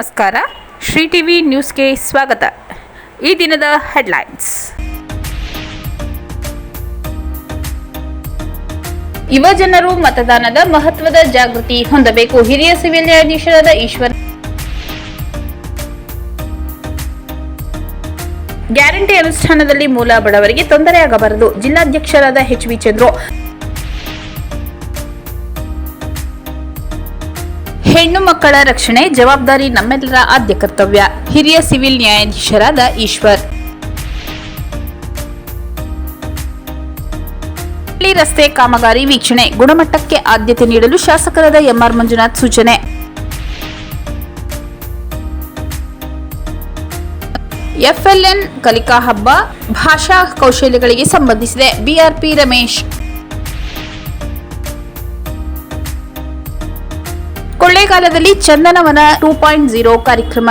ನಮಸ್ಕಾರ. ಶ್ರೀ ಟಿವಿ ನ್ಯೂಸ್ಗೆ ಸ್ವಾಗತ. ಈ ದಿನದ ಹೆಡ್ಲೈನ್ಸ್. ಯುವ ಜನರು ಮತದಾನದ ಮಹತ್ವದ ಜಾಗೃತಿ ಹೊಂದಬೇಕು. ಹಿರಿಯ ಸಿವಿಲ್ ನ್ಯಾಯಾಧೀಶರಾದ ಈಶ್ವರ್ ಗ್ಯಾರಂಟಿ ಅನುಷ್ಠಾನದಲ್ಲಿ ಮೂಲ ಬಡವರಿಗೆ ತೊಂದರೆಯಾಗಬಾರದು. ಜಿಲ್ಲಾಧ್ಯಕ್ಷರಾದ ಎಚ್ ವಿ ಚಂದ್ರು ಹೆಣ್ಣು ಮಕ್ಕಳ ರಕ್ಷಣೆ ಜವಾಬ್ದಾರಿ ನಮ್ಮೆಲ್ಲರ ಆದ್ಯ ಕರ್ತವ್ಯ. ಹಿರಿಯ ಸಿವಿಲ್ ನ್ಯಾಯಾಧೀಶರಾದ ಈಶ್ವರ್. ರಸ್ತೆ ಕಾಮಗಾರಿ ವೀಕ್ಷಣೆ. ಗುಣಮಟ್ಟಕ್ಕೆ ಆದ್ಯತೆ ನೀಡಲು ಶಾಸಕರಾದ ಎಂಆರ್ ಮಂಜುನಾಥ್ ಸೂಚನೆ. ಎಫ್ಎಲ್ಎನ್ ಕಲಿಕಾ ಹಬ್ಬ ಭಾಷಾ ಕೌಶಲ್ಯಗಳಿಗೆ ಸಂಬಂಧಿಸಿದೆ. ಬಿಆರ್ಪಿ ರಮೇಶ್. ಕೊಳ್ಳೇಗಾಲದಲ್ಲಿ ಚಂದನವನ ಟೂ ಪಾಯಿಂಟ್ ಜೀರೋ ಕಾರ್ಯಕ್ರಮ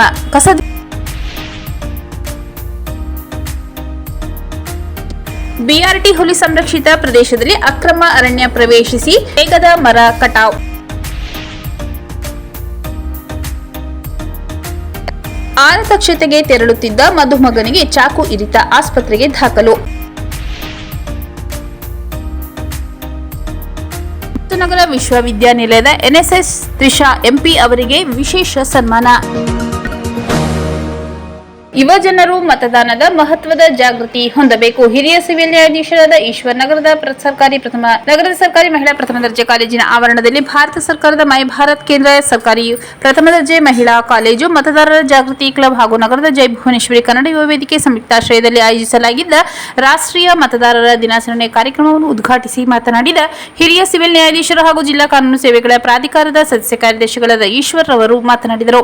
ಬಿಆರ್ಟಿ ಹುಲಿ ಸಂರಕ್ಷಿತ ಪ್ರದೇಶದಲ್ಲಿ ಅಕ್ರಮ ಅರಣ್ಯ ಪ್ರವೇಶಿಸಿ ವೇಗದ ಮರ ಕಟಾವ್. ಆರತಕ್ಷತೆಗೆ ತೆರಳುತ್ತಿದ್ದ ಮಧುಮಗನಿಗೆ ಚಾಕು ಇರಿತ ಆಸ್ಪತ್ರೆಗೆ ದಾಖಲು. ನಗರ ವಿಶ್ವವಿದ್ಯಾನಿಲಯದ ಎನ್ಎಸ್ಎಸ್ ತ್ರಿಷಾ ಎಂಪಿ ಅವರಿಗೆ ವಿಶೇಷ ಸನ್ಮಾನ. ಯುವ ಜನರು ಮತದಾನದ ಮಹತ್ವದ ಜಾಗೃತಿ ಹೊಂದಬೇಕು. ಹಿರಿಯ ಸಿವಿಲ್ ನ್ಯಾಯಾಧೀಶರಾದ ಈಶ್ವರ್ ನಗರದ ಸರ್ಕಾರಿ ಪ್ರಥಮ, ನಗರದ ಸರ್ಕಾರಿ ಮಹಿಳಾ ಪ್ರಥಮ ದರ್ಜೆ ಕಾಲೇಜಿನ ಆವರಣದಲ್ಲಿ ಭಾರತ ಸರ್ಕಾರದ ಮೈ ಭಾರತ್ ಕೇಂದ್ರ ಸರ್ಕಾರಿ ಪ್ರಥಮ ದರ್ಜೆ ಮಹಿಳಾ ಕಾಲೇಜು ಮತದಾರರ ಜಾಗೃತಿ ಕ್ಲಬ್ ಹಾಗೂ ನಗರದ ಜೈ ಭುವನೇಶ್ವರಿ ಕನ್ನಡ ಯುವ ವೇದಿಕೆ ಸಂಯುಕ್ತಾಶ್ರಯದಲ್ಲಿ ಆಯೋಜಿಸಲಾಗಿದ್ದ ರಾಷ್ಟ್ರೀಯ ಮತದಾರರ ದಿನಾಚರಣೆ ಕಾರ್ಯಕ್ರಮವನ್ನು ಉದ್ಘಾಟಿಸಿ ಮಾತನಾಡಿದ ಹಿರಿಯ ಸಿವಿಲ್ ನ್ಯಾಯಾಧೀಶರು ಹಾಗೂ ಜಿಲ್ಲಾ ಕಾನೂನು ಸೇವೆಗಳ ಪ್ರಾಧಿಕಾರದ ಸದಸ್ಯ ಕಾರ್ಯದರ್ಶಿಗಳಾದ ಈಶ್ವರ್ ಅವರು ಮಾತನಾಡಿದರು.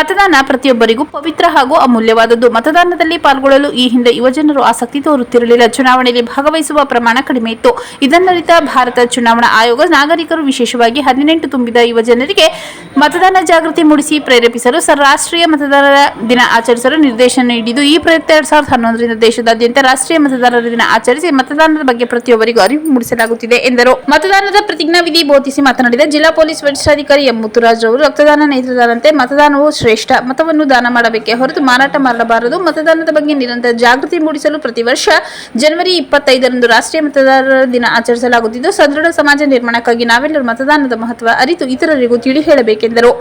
ಮತದಾನ ಪ್ರತಿಯೊಬ್ಬರಿಗೂ ಪವಿತ್ರ ಹಾಗೂ ಅಮೂಲ್ಯವಾದದ್ದು ಮತದಾನದಲ್ಲಿ ಪಾಲ್ಗೊಳ್ಳಲು ಈ ಹಿಂದೆ ಯುವಜನರು ಆಸಕ್ತಿ ತೋರುತ್ತಿರಲಿಲ್ಲ. ಚುನಾವಣೆಯಲ್ಲಿ ಭಾಗವಹಿಸುವ ಪ್ರಮಾಣ ಕಡಿಮೆ ಇತ್ತು. ಇದನ್ನರಿತ ಭಾರತ ಚುನಾವಣಾ ಆಯೋಗ ನಾಗರಿಕರು ವಿಶೇಷವಾಗಿ ಹದಿನೆಂಟು ತುಂಬಿದ ಯುವಜನರಿಗೆ ಮತದಾನ ಜಾಗೃತಿ ಮೂಡಿಸಿ ಪ್ರೇರೇಪಿಸಲು ರಾಷ್ಟ್ರೀಯ ಮತದಾರರ ದಿನ ಆಚರಿಸಲು ನಿರ್ದೇಶನ ನೀಡಿದ್ದು. ಈ ಪ್ರಯುಕ್ತ ಎರಡ್ ಸಾವಿರದ ಹನ್ನೊಂದರಿಂದ ದೇಶದಾದ್ಯಂತ ರಾಷ್ಟ್ರೀಯ ಮತದಾರರ ದಿನ ಆಚರಿಸಿ ಮತದಾನದ ಬಗ್ಗೆ ಪ್ರತಿಯೊಬ್ಬರಿಗೂ ಅರಿವು ಮೂಡಿಸಲಾಗುತ್ತಿದೆ, ಎಂದರು. ಮತದಾನದ ಪ್ರತಿಜ್ಞಾವಿಧಿ ಬೋಧಿಸಿ ಮಾತನಾಡಿದ ಜಿಲ್ಲಾ ಪೊಲೀಸ್ ವರಿಷ್ಠಾಧಿಕಾರಿ ಎಂ ಮುತ್ತುರಾಜ್ ಅವರು, ರಕ್ತದಾನ ನೇತ್ರದಾನಂತೆ ಮತದಾನವು ಶ್ರೇಷ್ಠ. ಮತವನ್ನು ದಾನ ಮಾಡಬೇಕೇ ಹೊರತು ಮಾರಾಟ ಮಾಡಬಾರದು. ಮತದಾನದ ಬಗ್ಗೆ ನಿರಂತರ ಜಾಗೃತಿ ಮೂಡಿಸಲು ಪ್ರತಿ ವರ್ಷ ಜನವರಿ ಇಪ್ಪತ್ತೈದರಂದು ರಾಷ್ಟ್ರೀಯ ಮತದಾರರ ದಿನ ಆಚರಿಸಲಾಗುತ್ತಿದ್ದು, ಸದೃಢ ಸಮಾಜ ನಿರ್ಮಾಣಕ್ಕಾಗಿ ನಾವೆಲ್ಲರೂ ಮತದಾನದ ಮಹತ್ವ ಅರಿತು ಇತರರಿಗೂ ತಿಳಿ ಹೇಳಬೇಕೆಂದರು.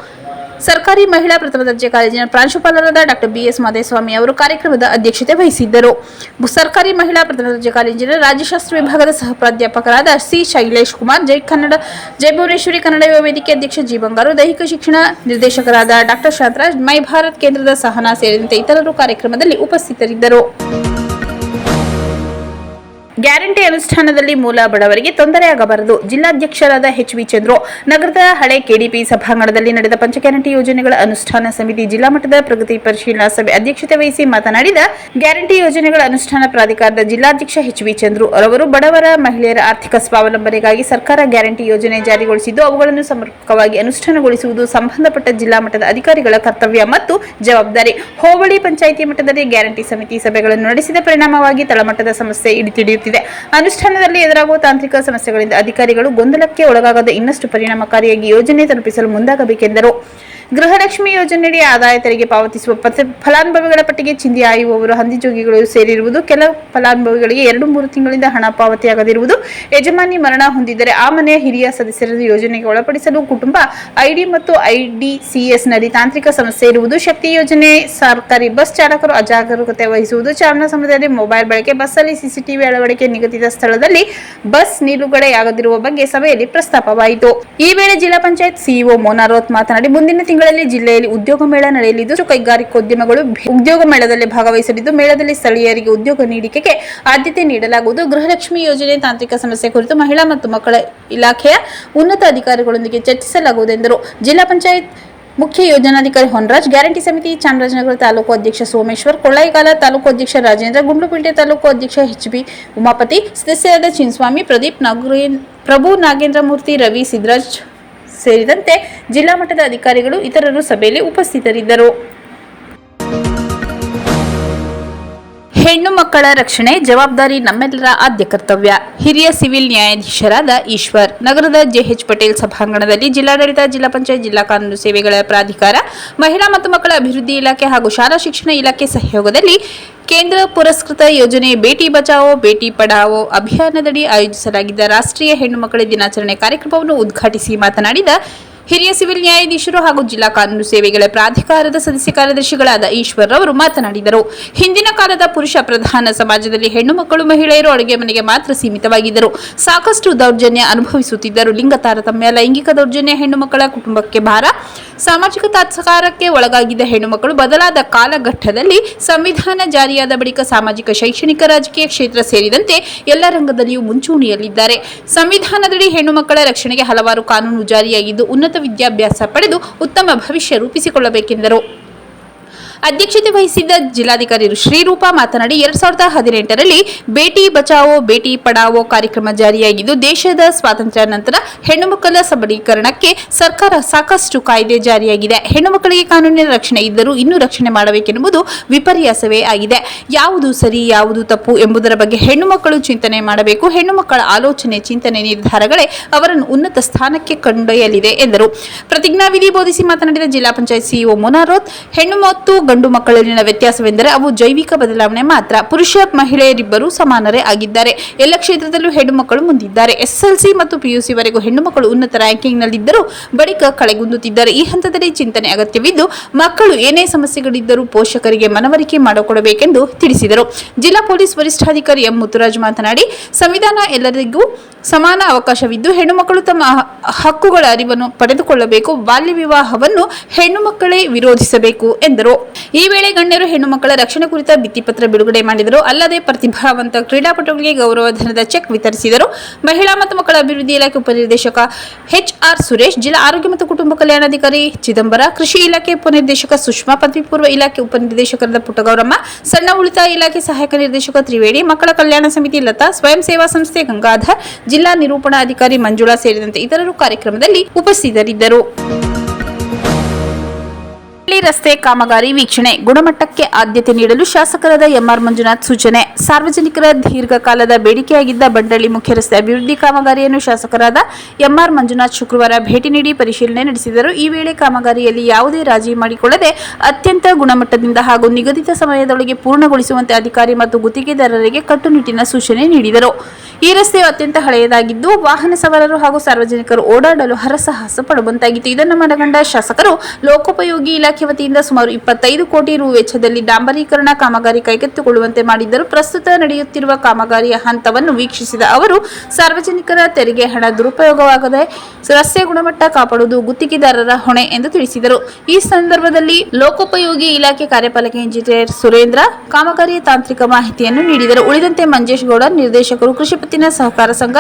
ಸರ್ಕಾರಿ ಮಹಿಳಾ ಪ್ರಥಮ ದರ್ಜೆ ಕಾಲೇಜಿನ ಪ್ರಾಂಶುಪಾಲರಾದ ಡಾಕ್ಟರ್ ಬಿಎಸ್ ಮಾದೇಸ್ವಾಮಿ ಅವರು ಕಾರ್ಯಕ್ರಮದ ಅಧ್ಯಕ್ಷತೆ ವಹಿಸಿದ್ದರು. ಸರ್ಕಾರಿ ಮಹಿಳಾ ಪ್ರಥಮ ದರ್ಜೆ ಕಾಲೇಜಿನ ರಾಜ್ಯಶಾಸ್ತ್ರ ವಿಭಾಗದ ಸಹ ಪ್ರಾಧ್ಯಾಪಕರಾದ ಸಿ ಶೈಲೇಶ್ ಕುಮಾರ್, ಜೈ ಕನ್ನಡ, ಜೈ ಭುವನೇಶ್ವರಿ ಕನ್ನಡ ವೇದಿಕೆ ಅಧ್ಯಕ್ಷ ಜಿ ದೈಹಿಕ ಶಿಕ್ಷಣ ನಿರ್ದೇಶಕರಾದ ಡಾಕ್ಟರ್ ಶಾಂತರಾಜ್, ಮೈ ಭಾರತ್ ಕೇಂದ್ರದ ಸಹನಾ ಸೇರಿದಂತೆ ಇತರರು ಕಾರ್ಯಕ್ರಮದಲ್ಲಿ ಉಪಸ್ಥಿತರಿದ್ದರು. ಗ್ಯಾರಂಟಿ ಅನುಷ್ಠಾನದಲ್ಲಿ ಮೂಲ ಬಡವರಿಗೆ ತೊಂದರೆಯಾಗಬಾರದು. ಜಿಲ್ಲಾಧ್ಯಕ್ಷರಾದ ಎಚ್ ವಿ ಚಂದ್ರು, ನಗರದ ಹಳೆ ಕೆಡಿಪಿ ಸಭಾಂಗಣದಲ್ಲಿ ನಡೆದ ಪಂಚ ಗ್ಯಾರಂಟಿ ಯೋಜನೆಗಳ ಅನುಷ್ಠಾನ ಸಮಿತಿ ಜಿಲ್ಲಾ ಮಟ್ಟದ ಪ್ರಗತಿ ಪರಿಶೀಲನಾ ಸಭೆ ಅಧ್ಯಕ್ಷತೆ ವಹಿಸಿ ಮಾತನಾಡಿದ, ಗ್ಯಾರಂಟಿ ಯೋಜನೆಗಳ ಅನುಷ್ಠಾನ ಪ್ರಾಧಿಕಾರದ ಜಿಲ್ಲಾಧ್ಯಕ್ಷ ಎಚ್ ವಿ ಚಂದ್ರು ಅವರು ಬಡವರ, ಮಹಿಳೆಯರ ಆರ್ಥಿಕ ಸ್ವಾವಲಂಬನೆಗಾಗಿ ಸರ್ಕಾರ ಗ್ಯಾರಂಟಿ ಯೋಜನೆ ಜಾರಿಗೊಳಿಸಿದ್ದು, ಅವುಗಳನ್ನು ಸಮರ್ಪಕವಾಗಿ ಅನುಷ್ಠಾನಗೊಳಿಸುವುದು ಸಂಬಂಧಪಟ್ಟ ಜಿಲ್ಲಾ ಮಟ್ಟದ ಅಧಿಕಾರಿಗಳ ಕರ್ತವ್ಯ ಮತ್ತು ಜವಾಬ್ದಾರಿ. ಹೋಬಳಿ ಪಂಚಾಯಿತಿ ಮಟ್ಟದಲ್ಲಿ ಗ್ಯಾರಂಟಿ ಸಮಿತಿ ಸಭೆಗಳನ್ನು ನಡೆಸಿದ ಪರಿಣಾಮವಾಗಿ ತಳಮಟ್ಟದ ಸಮಸ್ಯೆ ಇಡಿತಿಡಿಯುತ್ತಿದೆ ಅನುಷ್ಠಾನದಲ್ಲಿ ಎದುರಾಗುವ ತಾಂತ್ರಿಕ ಸಮಸ್ಯೆಗಳಿಂದ ಅಧಿಕಾರಿಗಳು ಗೊಂದಲಕ್ಕೆ ಒಳಗಾಗದ ಇನ್ನಷ್ಟು ಪರಿಣಾಮಕಾರಿಯಾಗಿ ಯೋಜನೆ ತಲುಪಿಸಲು ಮುಂದಾಗಬೇಕೆಂದರು. ಗೃಹಲಕ್ಷ್ಮಿ ಯೋಜನೆಯಡಿ ಆದಾಯ ತೆರಿಗೆ ಪಾವತಿಸುವ ಫಲಾನುಭವಿಗಳ ಪಟ್ಟಿಗೆ ಚಿಂದಿ ಆಯುವವರು ಹಂದಿಜೋಗಿಗಳು ಸೇರಿರುವುದು ಕೆಲ ಫಲಾನುಭವಿಗಳಿಗೆ ಎರಡು ಮೂರು ತಿಂಗಳಿಂದ ಹಣ ಪಾವತಿಯಾಗದಿರುವುದು ಯಜಮಾನಿ ಮರಣ ಹೊಂದಿದ್ದರೆ ಆ ಮನೆಯ ಹಿರಿಯ ಸದಸ್ಯರನ್ನು ಯೋಜನೆಗೆ ಒಳಪಡಿಸಲು ಕುಟುಂಬ ಐಡಿ ಮತ್ತು ಐಡಿಸಿಎಸ್ನಲ್ಲಿ ತಾಂತ್ರಿಕ ಸಮಸ್ಯೆ ಇರುವುದು ಶಕ್ತಿ ಯೋಜನೆ. ಸರ್ಕಾರಿ ಬಸ್ ಚಾಲಕರು ಅಜಾಗರೂಕತೆ ವಹಿಸುವುದು. ಚಾಲನಾ ಸಮಯದಲ್ಲಿ ಮೊಬೈಲ್ ಬಳಕೆ, ಬಸ್ಸಲ್ಲಿ ಸಿಸಿಟಿವಿ ಅಳವಡಿಕೆ ನಿಗದಿತ ಸ್ಥಳದಲ್ಲಿ ಬಸ್ ನಿಲುಗಡೆಯಾಗದಿರುವ ಬಗ್ಗೆ ಸಭೆಯಲ್ಲಿ ಪ್ರಸ್ತಾಪವಾಯಿತು. ಈ ವೇಳೆ ಜಿಲ್ಲಾ ಪಂಚಾಯತ್ ಸಿಇಒ ಮೋನಾರೋತ್ ಮಾತನಾಡಿ, ಮುಂದಿನ ತಿಂಗಳಲ್ಲಿ ಜಿಲ್ಲೆಯಲ್ಲಿ ಉದ್ಯೋಗ ಮೇಳ ನಡೆಯಲಿದ್ದು ಕೈಗಾರಿಕೋದ್ಯಮಗಳು ಉದ್ಯೋಗ ಮೇಳದಲ್ಲಿ ಭಾಗವಹಿಸಲಿದ್ದು, ಮೇಳದಲ್ಲಿ ಸ್ಥಳೀಯರಿಗೆ ಉದ್ಯೋಗ ನೀಡಿಕೆಗೆ ಆದ್ಯತೆ ನೀಡಲಾಗುವುದು. ಗೃಹಲಕ್ಷ್ಮಿ ಯೋಜನೆ ತಾಂತ್ರಿಕ ಸಮಸ್ಯೆ ಕುರಿತು ಮಹಿಳಾ ಮತ್ತು ಮಕ್ಕಳ ಇಲಾಖೆಯ ಉನ್ನತ ಅಧಿಕಾರಿಗಳೊಂದಿಗೆ ಚರ್ಚಿಸಲಾಗುವುದು ಎಂದರು. ಜಿಲ್ಲಾ ಪಂಚಾಯತ್ ಮುಖ್ಯ ಯೋಜನಾಧಿಕಾರಿ ಹೊನ್ರಾಜ್, ಗ್ಯಾರಂಟಿ ಸಮಿತಿ ಚಾಮರಾಜನಗರ ತಾಲೂಕು ಅಧ್ಯಕ್ಷ ಸೋಮೇಶ್ವರ್, ಕೊಳ್ಳೇಗಾಲ ತಾಲೂಕು ಅಧ್ಯಕ್ಷ ರಾಜೇಂದ್ರ, ಗುಂಡ್ಲುಪೇಟೆ ತಾಲೂಕು ಅಧ್ಯಕ್ಷ ಎಚ್ ಬಿ ಉಮಾಪತಿ, ಸದಸ್ಯರಾದ ಚಿನ್ಸ್ವಾಮಿ, ಪ್ರದೀಪ್ ನಾಗರೇನ್ ಪ್ರಭು ನಾಗೇಂದ್ರ ಮೂರ್ತಿ ರವಿ ಸಿದ್ದರಾಜ್ ಸೇರಿದಂತೆ ಜಿಲ್ಲಾ ಮಟ್ಟದ ಅಧಿಕಾರಿಗಳು ಇತರರು ಸಭೆಯಲ್ಲಿ ಉಪಸ್ಥಿತರಿದ್ದರು ಹೆಣ್ಣು ಮಕ್ಕಳ ರಕ್ಷಣೆ ಜವಾಬ್ದಾರಿ ನಮ್ಮೆಲ್ಲರ ಆದ್ಯ ಕರ್ತವ್ಯ. ಹಿರಿಯ ಸಿವಿಲ್ ನ್ಯಾಯಾಧೀಶರಾದ ಈಶ್ವರ್, ನಗರದ ಜೆಎಚ್ ಪಟೇಲ್ ಸಭಾಂಗಣದಲ್ಲಿ ಜಿಲ್ಲಾಡಳಿತ, ಜಿಲ್ಲಾ ಪಂಚಾಯತ್, ಜಿಲ್ಲಾ ಕಾನೂನು ಸೇವೆಗಳ ಪ್ರಾಧಿಕಾರ, ಮಹಿಳಾ ಮತ್ತು ಮಕ್ಕಳ ಅಭಿವೃದ್ಧಿ ಇಲಾಖೆ ಹಾಗೂ ಶಾಲಾ ಶಿಕ್ಷಣ ಇಲಾಖೆ ಸಹಯೋಗದಲ್ಲಿ ಕೇಂದ್ರ ಪುರಸ್ಕೃತ ಯೋಜನೆ ಬೇಟಿ ಬಚಾವೋ, ಬೇಟಿ ಪಢಾವೋ ಅಭಿಯಾನದಡಿ ಆಯೋಜಿಸಲಾಗಿದ್ದ ರಾಷ್ಟ್ರೀಯ ಹೆಣ್ಣು ಮಕ್ಕಳ ದಿನಾಚರಣೆ ಕಾರ್ಯಕ್ರಮವನ್ನು ಉದ್ಘಾಟಿಸಿ ಮಾತನಾಡಿದ ಹಿರಿಯ ಸಿವಿಲ್ ನ್ಯಾಯಾಧೀಶರು ಹಾಗೂ ಜಿಲ್ಲಾ ಕಾನೂನು ಸೇವೆಗಳ ಪ್ರಾಧಿಕಾರದ ಸದಸ್ಯ ಕಾರ್ಯದರ್ಶಿಗಳಾದ ಈಶ್ವರ್ ಅವರು ಮಾತನಾಡಿದರು. ಹಿಂದಿನ ಕಾಲದ ಪುರುಷ ಪ್ರಧಾನ ಸಮಾಜದಲ್ಲಿ ಹೆಣ್ಣು ಮಕ್ಕಳು ಮಹಿಳೆಯರು ಅಡುಗೆ ಮನೆಗೆ ಮಾತ್ರ ಸೀಮಿತವಾಗಿದ್ದರು. ಸಾಕಷ್ಟು ದೌರ್ಜನ್ಯ ಅನುಭವಿಸುತ್ತಿದ್ದರು. ಲಿಂಗ ತಾರತಮ್ಯ ಲೈಂಗಿಕ ದೌರ್ಜನ್ಯ, ಹೆಣ್ಣು ಮಕ್ಕಳ ಕುಟುಂಬಕ್ಕೆ ಭಾರ ಸಾಮಾಜಿಕ ತಾತ್ಸಕಾರಕ್ಕೆ ಒಳಗಾಗಿದ್ದ ಹೆಣ್ಣುಮಕ್ಕಳು ಬದಲಾದ ಕಾಲಘಟ್ಟದಲ್ಲಿ ಸಂವಿಧಾನ ಜಾರಿಯಾದ ಬಳಿಕ ಸಾಮಾಜಿಕ ಶೈಕ್ಷಣಿಕ ರಾಜಕೀಯ ಕ್ಷೇತ್ರ ಸೇರಿದಂತೆ ಎಲ್ಲ ರಂಗದಲ್ಲಿಯೂ ಮುಂಚೂಣಿಯಲ್ಲಿದ್ದಾರೆ. ಸಂವಿಧಾನದಡಿ ಹೆಣ್ಣುಮಕ್ಕಳ ರಕ್ಷಣೆಗೆ ಹಲವಾರು ಕಾನೂನು ಜಾರಿಯಾಗಿದ್ದು ಉನ್ನತ ವಿದ್ಯಾಭ್ಯಾಸ ಪಡೆದು ಉತ್ತಮ ಭವಿಷ್ಯ ರೂಪಿಸಿಕೊಳ್ಳಬೇಕೆಂದರು. ಅಧ್ಯಕ್ಷತೆ ವಹಿಸಿದ್ದ ಜಿಲ್ಲಾಧಿಕಾರಿ ಶ್ರೀರೂಪ ಮಾತನಾಡಿ, ಎರಡ್ ಸಾವಿರದ ಹದಿನೆಂಟರಲ್ಲಿ ಬೇಟಿ ಬಚಾವೋ, ಬೇಟಿ ಪಡಾವೋ ಕಾರ್ಯಕ್ರಮ ಜಾರಿಯಾಗಿದ್ದು, ದೇಶದ ಸ್ವಾತಂತ್ರ್ಯ ನಂತರ ಹೆಣ್ಣು ಮಕ್ಕಳ ಸಬಲೀಕರಣಕ್ಕೆ ಸರ್ಕಾರ ಸಾಕಷ್ಟು ಕಾಯ್ದೆ ಜಾರಿಯಾಗಿದೆ. ಹೆಣ್ಣು ಮಕ್ಕಳಿಗೆ ಕಾನೂನಿನ ರಕ್ಷಣೆ ಇದ್ದರೂ ಇನ್ನೂ ರಕ್ಷಣೆ ಮಾಡಬೇಕೆನ್ನುವುದು ವಿಪರ್ಯಾಸವೇ ಆಗಿದೆ. ಯಾವುದು ಸರಿ, ಯಾವುದು ತಪ್ಪು ಎಂಬುದರ ಬಗ್ಗೆ ಹೆಣ್ಣು ಮಕ್ಕಳು ಚಿಂತನೆ ಮಾಡಬೇಕು. ಹೆಣ್ಣು ಮಕ್ಕಳ ಆಲೋಚನೆ, ಚಿಂತನೆ, ನಿರ್ಧಾರಗಳೇ ಅವರನ್ನು ಉನ್ನತ ಸ್ಥಾನಕ್ಕೆ ಕೊಂಡೊಯ್ಯಲಿದೆ ಎಂದರು. ಪ್ರತಿಜ್ಞಾವಿಧಿ ಬೋಧಿಸಿ ಮಾತನಾಡಿದ ಜಿಲ್ಲಾ ಪಂಚಾಯತ್ ಸಿಇಒ ಮೊನಾರೋತ್, ಹೆಣ್ಣು ಮತ್ತು ಗಂಡು ಮಕ್ಕಳಲ್ಲಿನ ವ್ಯತ್ಯಾಸವೆಂದರೆ ಅವು ಜೈವಿಕ ಬದಲಾವಣೆ ಮಾತ್ರ. ಪುರುಷ ಮಹಿಳೆಯರಿಬ್ಬರು ಸಮಾನರೇ ಆಗಿದ್ದಾರೆ. ಎಲ್ಲ ಕ್ಷೇತ್ರದಲ್ಲೂ ಹೆಣ್ಣು ಮಕ್ಕಳು ಮುಂದಿದ್ದಾರೆ. ಎಸ್ಎಸ್ಎಲ್ಸಿ ಮತ್ತು ಪಿಯುಸಿ ವರೆಗೂ ಹೆಣ್ಣು ಮಕ್ಕಳು ಉನ್ನತ ರ್ಯಾಂಕಿಂಗ್ನಲ್ಲಿದ್ದರೂ ಬಳಿಕ ಕಳೆಗುಂದುತ್ತಿದ್ದಾರೆ. ಈ ಹಂತದಲ್ಲಿ ಚಿಂತನೆ ಅಗತ್ಯವಿದ್ದು, ಮಕ್ಕಳು ಏನೇ ಸಮಸ್ಯೆಗಳಿದ್ದರೂ ಪೋಷಕರಿಗೆ ಮನವರಿಕೆ ಮಾಡಿಕೊಡಬೇಕೆಂದು ತಿಳಿಸಿದರು. ಜಿಲ್ಲಾ ಪೊಲೀಸ್ ವರಿಷ್ಠಾಧಿಕಾರಿ ಎಂ. ಮುತ್ತುರಾಜ್ ಮಾತನಾಡಿ, ಸಂವಿಧಾನ ಎಲ್ಲರಿಗೂ ಸಮಾನ ಅವಕಾಶವಿದ್ದು, ಹೆಣ್ಣು ಮಕ್ಕಳು ತಮ್ಮ ಹಕ್ಕುಗಳ ಅರಿವನ್ನು ಪಡೆದುಕೊಳ್ಳಬೇಕು. ಬಾಲ್ಯ ವಿವಾಹವನ್ನು ಹೆಣ್ಣು ಮಕ್ಕಳೇ ವಿರೋಧಿಸಬೇಕು ಎಂದರು. ಈ ವೇಳೆ ಗಣ್ಯರು ಹೆಣ್ಣು ಮಕ್ಕಳ ರಕ್ಷಣೆ ಕುರಿತ ಭಿತ್ತಿಪತ್ರ ಬಿಡುಗಡೆ ಮಾಡಿದರು. ಅಲ್ಲದೆ ಪ್ರತಿಭಾವಂತ ಕ್ರೀಡಾಪಟುಗಳಿಗೆ ಗೌರವಧನದ ಚೆಕ್ ವಿತರಿಸಿದರು. ಮಹಿಳಾ ಮತ್ತು ಮಕ್ಕಳ ಅಭಿವೃದ್ಧಿ ಇಲಾಖೆ ಉಪನಿರ್ದೇಶಕ ಎಚ್ ಆರ್ ಸುರೇಶ್, ಜಿಲ್ಲಾ ಆರೋಗ್ಯ ಮತ್ತು ಕುಟುಂಬ ಕಲ್ಯಾಣಾಧಿಕಾರಿ ಚಿದಂಬರ, ಕೃಷಿ ಇಲಾಖೆ ಉಪನಿರ್ದೇಶಕ ಸುಷ್ಮಾ, ಪದವಿ ಪೂರ್ವ ಇಲಾಖೆ ಉಪನಿರ್ದೇಶಕರಾದ ಪುಟ್ಟಗೌರಮ್ಮ, ಸಣ್ಣ ಉಳಿತಾಯ ಇಲಾಖೆ ಸಹಾಯಕ ನಿರ್ದೇಶಕ ತ್ರಿವೇಣಿ, ಮಕ್ಕಳ ಕಲ್ಯಾಣ ಸಮಿತಿ ಲತಾ, ಸ್ವಯಂ ಸೇವಾ ಸಂಸ್ಥೆ ಗಂಗಾಧರ್, ಜಿಲ್ಲಾ ನಿರೂಪಣಾಧಿಕಾರಿ ಮಂಜುಳಾ ಸೇರಿದಂತೆ ಇತರರು ಕಾರ್ಯಕ್ರಮದಲ್ಲಿ ಉಪಸ್ಥಿತರಿದ್ದರು. ಹಳ್ಳಿ ರಸ್ತೆ ಕಾಮಗಾರಿ ವೀಕ್ಷಣೆ. ಗುಣಮಟ್ಟಕ್ಕೆ ಆದ್ಯತೆ ನೀಡಲು ಶಾಸಕರಾದ ಎಂಆರ್ ಮಂಜುನಾಥ್ ಸೂಚನೆ. ಸಾರ್ವಜನಿಕರ ದೀರ್ಘಕಾಲದ ಬೇಡಿಕೆಯಾಗಿದ್ದ ಬಂಡಳ್ಳಿ ಮುಖ್ಯ ರಸ್ತೆ ಅಭಿವೃದ್ಧಿ ಕಾಮಗಾರಿಯನ್ನು ಶಾಸಕರಾದ ಎಂಆರ್ ಮಂಜುನಾಥ್ ಶುಕ್ರವಾರ ಭೇಟಿ ನೀಡಿ ಪರಿಶೀಲನೆ ನಡೆಸಿದರು. ಈ ವೇಳೆ ಕಾಮಗಾರಿಯಲ್ಲಿ ಯಾವುದೇ ರಾಜಿ ಮಾಡಿಕೊಳ್ಳದೆ ಅತ್ಯಂತ ಗುಣಮಟ್ಟದಿಂದ ಹಾಗೂ ನಿಗದಿತ ಸಮಯದೊಳಗೆ ಪೂರ್ಣಗೊಳಿಸುವಂತೆ ಅಧಿಕಾರಿ ಮತ್ತು ಗುತ್ತಿಗೆದಾರರಿಗೆ ಕಟ್ಟುನಿಟ್ಟಿನ ಸೂಚನೆ ನೀಡಿದರು. ಈ ರಸ್ತೆಯು ಅತ್ಯಂತ ಹಳೆಯದಾಗಿದ್ದು, ವಾಹನ ಸವಾರರು ಹಾಗೂ ಸಾರ್ವಜನಿಕರು ಓಡಾಡಲು ಹರಸಾಹಸ ಪಡುವಂತಾಗಿತ್ತು. ಇದನ್ನು ಮನಗಂಡ ಶಾಸಕರು, ಲೋಕೋಪಯೋಗಿ ಇಲಾಖೆ ವತಿಯಿಂದ ಸುಮಾರು ಇಪ್ಪತ್ತೈದು ಕೋಟಿ ರು ವೆಚ್ಚದಲ್ಲಿ ಡಾಂಬರೀಕರಣ ಕಾಮಗಾರಿ ಕೈಗೆತ್ತಿಕೊಳ್ಳುವಂತೆ ಮಾಡಿದ್ದರು ಪ್ರಸ್ತುತ ನಡೆಯುತ್ತಿರುವ ಕಾಮಗಾರಿಯ ಹಂತವನ್ನು ವೀಕ್ಷಿಸಿದ ಅವರು, ಸಾರ್ವಜನಿಕರ ತೆರಿಗೆ ಹಣ ದುರುಪಯೋಗವಾಗದೆ ರಸ್ತೆ ಗುಣಮಟ್ಟ ಕಾಪಾಡುವುದು ಗುತ್ತಿಗೆದಾರರ ಹೊಣೆ ಎಂದು ತಿಳಿಸಿದರು. ಈ ಸಂದರ್ಭದಲ್ಲಿ ಲೋಕೋಪಯೋಗಿ ಇಲಾಖೆ ಕಾರ್ಯಪಾಲಕ ಇಂಜಿನಿಯರ್ ಸುರೇಂದ್ರ ಕಾಮಗಾರಿಯ ತಾಂತ್ರಿಕ ಮಾಹಿತಿಯನ್ನು ನೀಡಿದರು. ಉಳಿದಂತೆ ಮಂಜೇಶ್ ಗೌಡ, ನಿರ್ದೇಶಕರು, ಕೃಷಿ ಪತ್ತಿನ ಸಹಕಾರ ಸಂಘ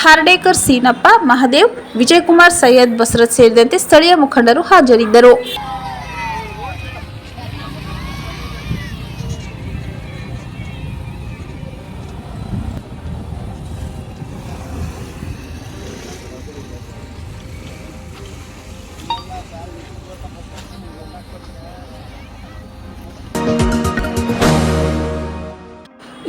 ಹಾರ್ಡೇಕರ್ ಸೀನಪ್ಪ ಮಹದೇವ್ ವಿಜಯಕುಮಾರ್ ಸೈಯದ್ ಬಸರತ್ ಸೇರಿದಂತೆ ಸ್ಥಳೀಯ ಮುಖಂಡರು ಹಾಜರಿದ್ದರು.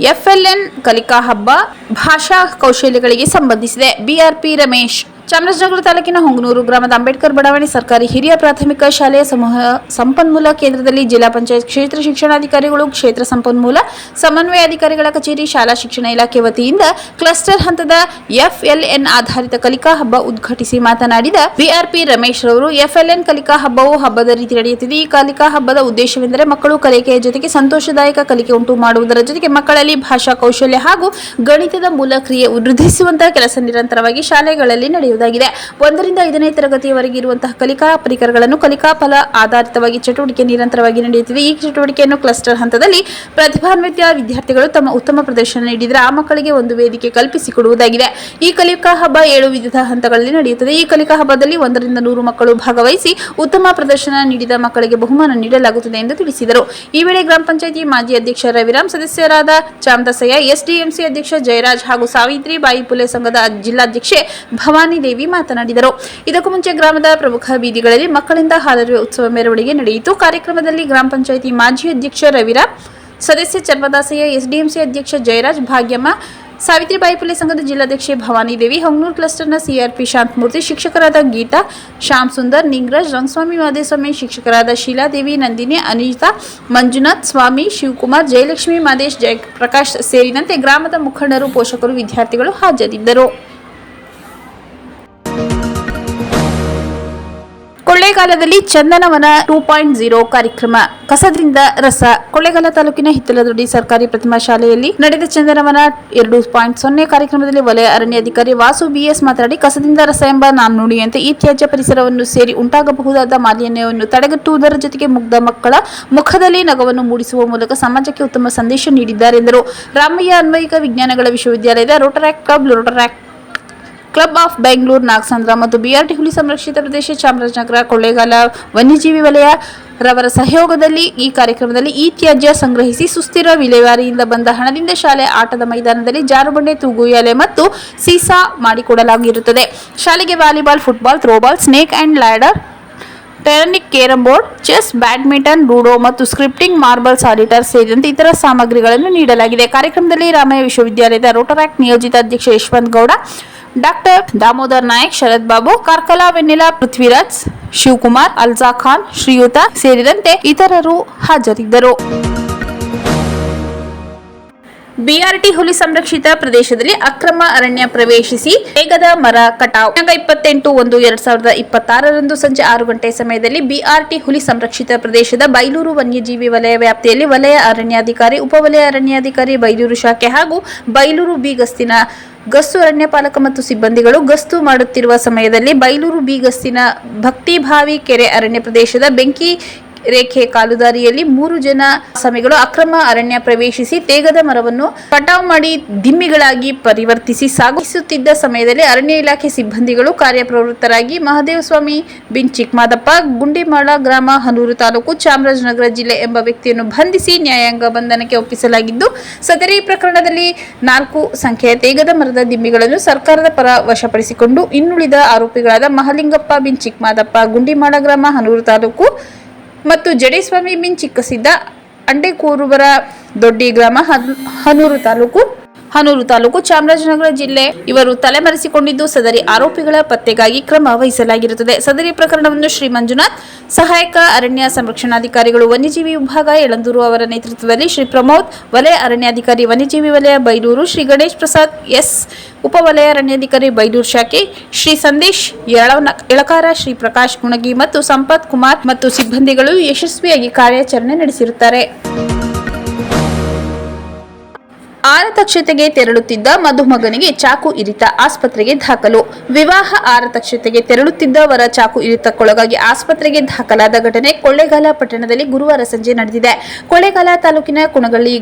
ಎಫ್ಎಲ್ಎನ್ ಕಲಿಕಾ ಹಬ್ಬ ಭಾಷಾ ಕೌಶಲ್ಯಗಳಿಗೆ ಸಂಬಂಧಿಸಿದೆ. ಬಿಆರ್ಪಿ ರಮೇಶ್ ಚಾಮರಾಜನಗರ ತಾಲೂಕಿನ ಹೊಂಗನೂರು ಗ್ರಾಮದ ಅಂಬೇಡ್ಕರ್ ಬಡಾವಣೆ ಸರ್ಕಾರಿ ಹಿರಿಯ ಪ್ರಾಥಮಿಕ ಶಾಲೆಯ ಸಮೂಹ ಸಂಪನ್ಮೂಲ ಕೇಂದ್ರದಲ್ಲಿ ಜಿಲ್ಲಾ ಪಂಚಾಯತ್ ಕ್ಷೇತ್ರ ಶಿಕ್ಷಣಾಧಿಕಾರಿಗಳು, ಕ್ಷೇತ್ರ ಸಂಪನ್ಮೂಲ ಸಮನ್ವಯಾಧಿಕಾರಿಗಳ ಕಚೇರಿ, ಶಾಲಾ ಶಿಕ್ಷಣ ಇಲಾಖೆ ವತಿಯಿಂದ ಕ್ಲಸ್ಟರ್ ಹಂತದ ಎಫ್ಎಲ್ಎನ್ ಆಧಾರಿತ ಕಲಿಕಾ ಹಬ್ಬ ಉದ್ಘಾಟಿಸಿ ಮಾತನಾಡಿದ ವಿಆರ್ಪಿ ರಮೇಶ್ ರವರು, ಎಫ್ಎಲ್ಎನ್ ಕಲಿಕಾ ಹಬ್ಬವು ಹಬ್ಬದ ರೀತಿ ನಡೆಯುತ್ತಿದೆ. ಈ ಕಲಿಕಾ ಹಬ್ಬದ ಉದ್ದೇಶವೆಂದರೆ ಮಕ್ಕಳು ಕಲಿಕೆಯ ಜೊತೆಗೆ ಸಂತೋಷದಾಯಕ ಕಲಿಕೆ ಉಂಟು ಮಾಡುವುದರ ಜೊತೆಗೆ ಮಕ್ಕಳಲ್ಲಿ ಭಾಷಾ ಕೌಶಲ್ಯ ಹಾಗೂ ಗಣಿತದ ಮೂಲ ಕ್ರಿಯೆ ವೃದ್ಧಿಸುವಂತಹ ಕೆಲಸ ನಿರಂತರವಾಗಿ ಶಾಲೆಗಳಲ್ಲಿ ನಡೆಯುವುದಾಗಿದೆ ಒಂದರಿಂದ ಐದನೇ ತರಗತಿಯವರೆಗೆ ಇರುವಂತಹ ಕಲಿಕಾ ಪರಿಕರಗಳನ್ನು ಕಲಿಕಾ ಫಲ ಆಧಾರಿತವಾಗಿ ಚಟುವಟಿಕೆ ನಿರಂತರವಾಗಿ ನಡೆಯುತ್ತಿದೆ ಈ ಚಟುವಟಿಕೆಯನ್ನು ಕ್ಲಸ್ಟರ್ ಹಂತದಲ್ಲಿ ಪ್ರತಿಭಾನ್ವಿತ ವಿದ್ಯಾರ್ಥಿಗಳು ತಮ್ಮ ಉತ್ತಮ ಪ್ರದರ್ಶನ ನೀಡಿದರೆ ಆ ಮಕ್ಕಳಿಗೆ ಒಂದು ವೇದಿಕೆ ಕಲ್ಪಿಸಿಕೊಡುವುದಾಗಿದೆ. ಈ ಕಲಿಕಾ ಹಬ್ಬ ಏಳು ವಿವಿಧ ಹಂತಗಳಲ್ಲಿ ನಡೆಯುತ್ತದೆ. ಈ ಕಲಿಕಾ ಹಬ್ಬದಲ್ಲಿ ಒಂದರಿಂದ ನೂರು ಮಕ್ಕಳು ಭಾಗವಹಿಸಿ ಉತ್ತಮ ಪ್ರದರ್ಶನ ನೀಡಿದ ಮಕ್ಕಳಿಗೆ ಬಹುಮಾನ ನೀಡಲಾಗುತ್ತದೆ ಎಂದು ತಿಳಿಸಿದರು. ಈ ವೇಳೆ ಗ್ರಾಮ ಪಂಚಾಯಿತಿ ಮಾಜಿ ಅಧ್ಯಕ್ಷ ರವಿರಾಮ್, ಸದಸ್ಯರಾದ ಚಾಮದಸಯ್ಯ, ಎಸ್ಡಿಎಂಸಿ ಅಧ್ಯಕ್ಷ ಜಯರಾಜ್ ಹಾಗೂ ಸಾವಿತ್ರಿ ಬಾಯಿ ಪುಲೆ ಸಂಘದ ಜಿಲ್ಲಾಧ್ಯಕ್ಷೆ ಭವಾನಿ ಮಾತನಾಡಿದರು. ಇದಕ್ಕೂ ಮುಂಚೆ ಗ್ರಾಮದ ಪ್ರಮುಖ ಬೀದಿಗಳಲ್ಲಿ ಮಕ್ಕಳಿಂದ ಹಾಲರಿ ಉತ್ಸವ ಮೆರವಣಿಗೆ ನಡೆಯಿತು. ಕಾರ್ಯಕ್ರಮದಲ್ಲಿ ಗ್ರಾಮ ಪಂಚಾಯಿತಿ ಮಾಜಿ ಅಧ್ಯಕ್ಷ ರವಿರಾ, ಸದಸ್ಯ ಚರ್ಮದಾಸಯ್ಯ, ಎಸ್ಡಿಎಂಸಿ ಅಧ್ಯಕ್ಷ ಜಯರಾಜ್, ಭಾಗ್ಯಮ್ಮ, ಸಾವಿತ್ರಿಬಾಯಿ ಪುಲೆ ಸಂಘದ ಜಿಲ್ಲಾಧ್ಯಕ್ಷೆ ಭವಾನಿ ದೇವಿ, ಹೊಂಗನೂರು ಕ್ಲಸ್ಟರ್ನ ಸಿಆರ್ಪಿ ಶಾಂತಮೂರ್ತಿ, ಶಿಕ್ಷಕರಾದ ಗೀತಾ, ಶ್ಯಾಮ್ ಸುಂದರ್, ನಿಂಗರಾಜ್, ರಂಗಸ್ವಾಮಿ, ಮಾದೇಸ್ವಾಮಿ, ಶಿಕ್ಷಕರಾದ ಶೀಲಾದೇವಿ ನಂದಿನಿ, ಅನಿತಾ, ಮಂಜುನಾಥ್, ಸ್ವಾಮಿ, ಶಿವಕುಮಾರ್, ಜಯಲಕ್ಷ್ಮಿ, ಮಾದೇಶ್, ಜಯಪ್ರಕಾಶ್ ಸೇರಿದಂತೆ ಗ್ರಾಮದ ಮುಖಂಡರು, ಪೋಷಕರು, ವಿದ್ಯಾರ್ಥಿಗಳು ಹಾಜರಿದ್ದರು. ಕೊಳ್ಳೇಗಾಲದಲ್ಲಿ ಚಂದನವನ ಟೂ ಪಾಯಿಂಟ್ ಜೀರೋ ಕಾರ್ಯಕ್ರಮ. ಕಸದಿಂದ ರಸ. ಕೊಳ್ಳೇಗಾಲ ತಾಲೂಕಿನ ಹಿತ್ತಲದೊಡ್ಡಿ ಸರ್ಕಾರಿ ಪ್ರತಿಮಾ ಶಾಲೆಯಲ್ಲಿ ನಡೆದ ಚಂದನವನ ಎರಡು ಪಾಯಿಂಟ್ ಸೊನ್ನೆ ಕಾರ್ಯಕ್ರಮದಲ್ಲಿ ವಲಯ ಅರಣ್ಯಾಧಿಕಾರಿ ವಾಸು ಬಿಎಸ್ ಮಾತನಾಡಿ ಕಸದಿಂದ ರಸ ಎಂಬ ನಾಣ್ಣುಡಿಯಂತೆ ಈ ತ್ಯಾಜ್ಯ ಪರಿಸರವನ್ನು ಸೇರಿ ಉಂಟಾಗಬಹುದಾದ ಮಾಲಿನ್ಯವನ್ನು ತಡೆಗಟ್ಟುವುದರ ಜೊತೆಗೆ ಮುಗ್ಧ ಮಕ್ಕಳ ಮುಖದಲ್ಲಿ ನಗವನ್ನು ಮೂಡಿಸುವ ಮೂಲಕ ಸಮಾಜಕ್ಕೆ ಉತ್ತಮ ಸಂದೇಶ ನೀಡಿದ್ದಾರೆ ಎಂದರು. ರಾಮಯ್ಯ ಅನ್ವಯಿಕ ವಿಜ್ಞಾನಗಳ ವಿಶ್ವವಿದ್ಯಾಲಯದ Rotaract club Rotaract club of Bengaluru Nagasandra ಮತ್ತು ಬಿಆರ್ಟಿ ಹುಲಿ ಸಂರಕ್ಷಿತ ಪ್ರದೇಶ ಚಾಮರಾಜನಗರ, ಕೊಳ್ಳೇಗಾಲ, ವನ್ಯಜೀವಿ ವಲಯ ರವರ ಸಹಯೋಗದಲ್ಲಿ ಈ ಕಾರ್ಯಕ್ರಮದಲ್ಲಿ ಈ ತ್ಯಾಜ್ಯ ಸಂಗ್ರಹಿಸಿ ಸುಸ್ಥಿರ ವಿಲೇವಾರಿಯಿಂದ ಬಂದ ಹಣದಿಂದ ಶಾಲೆ ಆಟದ ಮೈದಾನದಲ್ಲಿ ಜಾರುಬಂಡೆ ತೂಗುಯಾಲೆ ಮತ್ತು ಸೀಸಾ ಮಾಡಿಕೊಡಲಾಗಿರುತ್ತದೆ. ಶಾಲೆಗೆ volleyball, football, throwball, snake and ladder, ಟೆರನಿಕ್, carrom board, chess, badminton, ludo ಮತ್ತು ಸ್ಕ್ರಿಪ್ಟಿಂಗ್, ಮಾರ್ಬಲ್, ಸಾಲಿಟರ್ ಸೇರಿದಂತೆ ಇತರ ಸಾಮಗ್ರಿಗಳನ್ನು ನೀಡಲಾಗಿದೆ. ಕಾರ್ಯಕ್ರಮದಲ್ಲಿ ರಾಮಯ್ಯ ವಿಶ್ವವಿದ್ಯಾಲಯದ ರೋಟರಾಕ್ಟ್ ನಿಯೋಜಿತ ಅಧ್ಯಕ್ಷ ಯಶವಂತ್ ಗೌಡ ಡಾಕ್ಟರ್ ದಾಮೋದರ್ ನಾಯಕ್ ಶರತ್ ಬಾಬು ಕಾರ್ಕಲಾ ವೆನ್ನಿಲಾ ಪೃಥ್ವಿರಾಜ್ ಶಿವಕುಮಾರ್ ಅಲ್ಜಾ ಖಾನ್ ಶ್ರೀಯುತ ಸೇರಿದಂತೆ ಇತರರು ಹಾಜರಿದ್ದರು ಬಿಆರ್ಟಿ ಹುಲಿ ಸಂರಕ್ಷಿತ ಪ್ರದೇಶದಲ್ಲಿ ಅಕ್ರಮ ಅರಣ್ಯ ಪ್ರವೇಶಿಸಿ ಬೇಗದ ಮರ ಕಟಾವ್. ದಿನಾಂಕ ಇಪ್ಪತ್ತೆಂಟು ಒಂದು ಎರಡ್ ಸಾವಿರದ ಇಪ್ಪತ್ತಾರರಂದು ಸಂಜೆ ಆರು ಗಂಟೆ ಸಮಯದಲ್ಲಿ ಬಿಆರ್ಟಿ ಹುಲಿ ಸಂರಕ್ಷಿತ ಪ್ರದೇಶದ ಬೈಲೂರು ವನ್ಯಜೀವಿ ವಲಯ ವ್ಯಾಪ್ತಿಯಲ್ಲಿ ವಲಯ ಅರಣ್ಯಾಧಿಕಾರಿ ಉಪವಲಯ ಅರಣ್ಯಾಧಿಕಾರಿ, ಬೈಲೂರು ಶಾಖೆ ಹಾಗೂ ಬೈಲೂರು ಬಿ ಗಸ್ತಿನ ಗಸ್ತು ಅರಣ್ಯ ಪಾಲಕ ಮತ್ತು ಸಿಬ್ಬಂದಿಗಳು ಗಸ್ತು ಮಾಡುತ್ತಿರುವ ಸಮಯದಲ್ಲಿ ಬೈಲೂರು ಬಿ ಗಸ್ತಿನ ಭಕ್ತಿಭಾವಿ ಕೆರೆ ಅರಣ್ಯ ಪ್ರದೇಶದ ಬೆಂಕಿ ರೇಖೆ ಕಾಲುದಾರಿಯಲ್ಲಿ ಮೂರು ಜನ ಸಮಿಗಳು ಅಕ್ರಮ ಅರಣ್ಯ ಪ್ರವೇಶಿಸಿ ತೇಗದ ಮರವನ್ನು ಕಟಾವು ಮಾಡಿ ದಿಮ್ಮಿಗಳಾಗಿ ಪರಿವರ್ತಿಸಿ ಸಾಗಿಸುತ್ತಿದ್ದ ಸಮಯದಲ್ಲಿ ಅರಣ್ಯ ಇಲಾಖೆ ಸಿಬ್ಬಂದಿಗಳು ಕಾರ್ಯಪ್ರವೃತ್ತರಾಗಿ ಮಹದೇವಸ್ವಾಮಿ ಬಿನ್ ಚಿಕ್ಕಮಾದಪ್ಪ ಗುಂಡಿಮಾಳ ಗ್ರಾಮ ಹನೂರು ತಾಲೂಕು ಚಾಮರಾಜನಗರ ಜಿಲ್ಲೆ ಎಂಬ ವ್ಯಕ್ತಿಯನ್ನು ಬಂಧಿಸಿ ನ್ಯಾಯಾಂಗ ಬಂಧನಕ್ಕೆ ಒಪ್ಪಿಸಲಾಗಿದ್ದು, ಸದರಿ ಪ್ರಕರಣದಲ್ಲಿ ನಾಲ್ಕು ಸಂಖ್ಯೆಯ ತೇಗದ ಮರದ ದಿಮ್ಮಿಗಳನ್ನು ಸರ್ಕಾರದ ಪರ ವಶಪಡಿಸಿಕೊಂಡು ಇನ್ನುಳಿದ ಆರೋಪಿಗಳಾದ ಮಹಲಿಂಗಪ್ಪ ಬಿನ್ ಚಿಕ್ಕಮಾದಪ್ಪ ಗುಂಡಿಮಾಳ ಗ್ರಾಮ ಹನೂರು ತಾಲೂಕು ಮತ್ತು ಜಡೇಸ್ವಾಮಿ ಮೀನ್ ಚಿಕ್ಕಸಿದ್ದ ದೊಡ್ಡಿ ಗ್ರಾಮ ಹನ್- ಹನೂರು ತಾಲೂಕು ಹನೂರು ತಾಲೂಕು ಚಾಮರಾಜನಗರ ಜಿಲ್ಲೆ. ಇವರು ತಲೆಮರೆಸಿಕೊಂಡಿದ್ದು ಸದರಿ ಆರೋಪಿಗಳ ಪತ್ತೆಗಾಗಿ ಕ್ರಮ ವಹಿಸಲಾಗಿರುತ್ತದೆ. ಸದರಿ ಪ್ರಕರಣವನ್ನು ಶ್ರೀ ಮಂಜುನಾಥ್, ಸಹಾಯಕ ಅರಣ್ಯ ಸಂರಕ್ಷಣಾಧಿಕಾರಿಗಳು ವನ್ಯಜೀವಿ ವಿಭಾಗ, ಯಳಂದೂರು ಅವರ ನೇತೃತ್ವದಲ್ಲಿ ಶ್ರೀ ಪ್ರಮೋದ್, ವಲಯ ಅರಣ್ಯಾಧಿಕಾರಿ ವನ್ಯಜೀವಿ ವಲಯ ಬೈಲೂರು, ಶ್ರೀ ಗಣೇಶ್ ಪ್ರಸಾದ್, ಎಸ್ ಉಪವಲಯ ಅರಣ್ಯಾಧಿಕಾರಿ ಬೈಲೂರು ಶಾಖೆ, ಶ್ರೀ ಸಂದೇಶ್ ಎಳಕಾರ ಶ್ರೀ ಪ್ರಕಾಶ್ ಗುಣಗಿ ಮತ್ತು ಸಂಪತ್ ಕುಮಾರ್ ಮತ್ತು ಸಿಬ್ಬಂದಿಗಳು ಯಶಸ್ವಿಯಾಗಿ ಕಾರ್ಯಾಚರಣೆ ನಡೆಸಿರುತ್ತಾರೆ. ಆರತಕ್ಷತೆಗೆ ತೆರಳುತ್ತಿದ್ದ ಮಧುಮಗನಿಗೆ ಚಾಕು ಇರಿತ ಆಸ್ಪತ್ರೆಗೆ ದಾಖಲು. ವಿವಾಹ ಆರತಕ್ಷತೆಗೆ ತೆರಳುತ್ತಿದ್ದವರ ಚಾಕು ಇರಿತಕ್ಕೊಳಗಾಗಿ ಆಸ್ಪತ್ರೆಗೆ ದಾಖಲಾದ ಘಟನೆ ಕೊಳ್ಳೇಗಾಲ ಪಟ್ಟಣದಲ್ಲಿ ಗುರುವಾರ ಸಂಜೆ ನಡೆದಿದೆ. ಕೊಳ್ಳೇಗಾಲ ತಾಲೂಕಿನ ಕುಣಗಳ್ಳಿ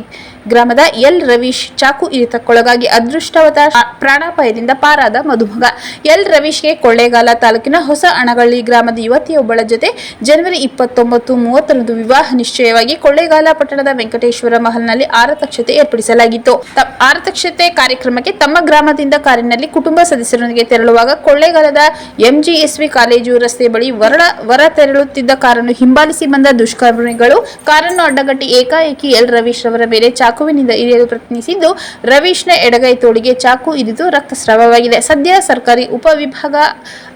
ಗ್ರಾಮದ ಎಲ್ ರವೀಶ್ ಚಾಕು ಇರಿತಕ್ಕೊಳಗಾಗಿ ಅದೃಷ್ಟವತ ಪ್ರಾಣಾಪಾಯದಿಂದ ಪಾರಾದ ಮಧುಮಗ ಎಲ್ ರವೀಶ್ಗೆ ಕೊಳ್ಳೇಗಾಲ ತಾಲೂಕಿನ ಹೊಸ ಅಣಗಳ್ಳಿ ಗ್ರಾಮದ ಯುವತಿಯೊಬ್ಬಳ ಜೊತೆ ಜನವರಿ ಇಪ್ಪತ್ತೊಂಬತ್ತು ಮೂವತ್ತರಂದು ವಿವಾಹ ನಿಶ್ಚಯವಾಗಿ ಕೊಳ್ಳೇಗಾಲ ಪಟ್ಟಣದ ವೆಂಕಟೇಶ್ವರ ಮಹಲ್ನಲ್ಲಿ ಆರತಕ್ಷತೆ ಏರ್ಪಡಿಸಲಾಗಿತ್ತು. ಆರತಕ್ಷತೆ ಕಾರ್ಯಕ್ರಮಕ್ಕೆ ತಮ್ಮ ಗ್ರಾಮದಿಂದ ಕಾರಿನಲ್ಲಿ ಕುಟುಂಬ ಸದಸ್ಯರೊಂದಿಗೆ ತೆರಳುವಾಗ ಕೊಳ್ಳೇಗಾಲದ ಎಂಜಿಎಸ್ವಿ ಕಾಲೇಜು ರಸ್ತೆ ಬಳಿ ವರಳ ವರ ತೆರಳುತ್ತಿದ್ದ ಕಾರನ್ನು ಹಿಂಬಾಲಿಸಿ ಬಂದ ದುಷ್ಕರ್ಮಿಗಳು. ಕಾರನ್ನು ಅಡ್ಡಗಟ್ಟಿ ಏಕಾಏಕಿ ಎಲ್. ರವೀಶ್ ರವರ ಮೇಲೆ ಚಾಕುವಿನಿಂದ ಇರಿಯಲು ಪ್ರಯತ್ನಿಸಿದ್ದು, ರವೀಶ್ನ ಎಡಗೈ ತೋಳಿಗೆ ಚಾಕು ಇರಿದು ರಕ್ತಸ್ರಾವವಾಗಿದೆ. ಸದ್ಯ ಸರ್ಕಾರಿ ಉಪವಿಭಾಗ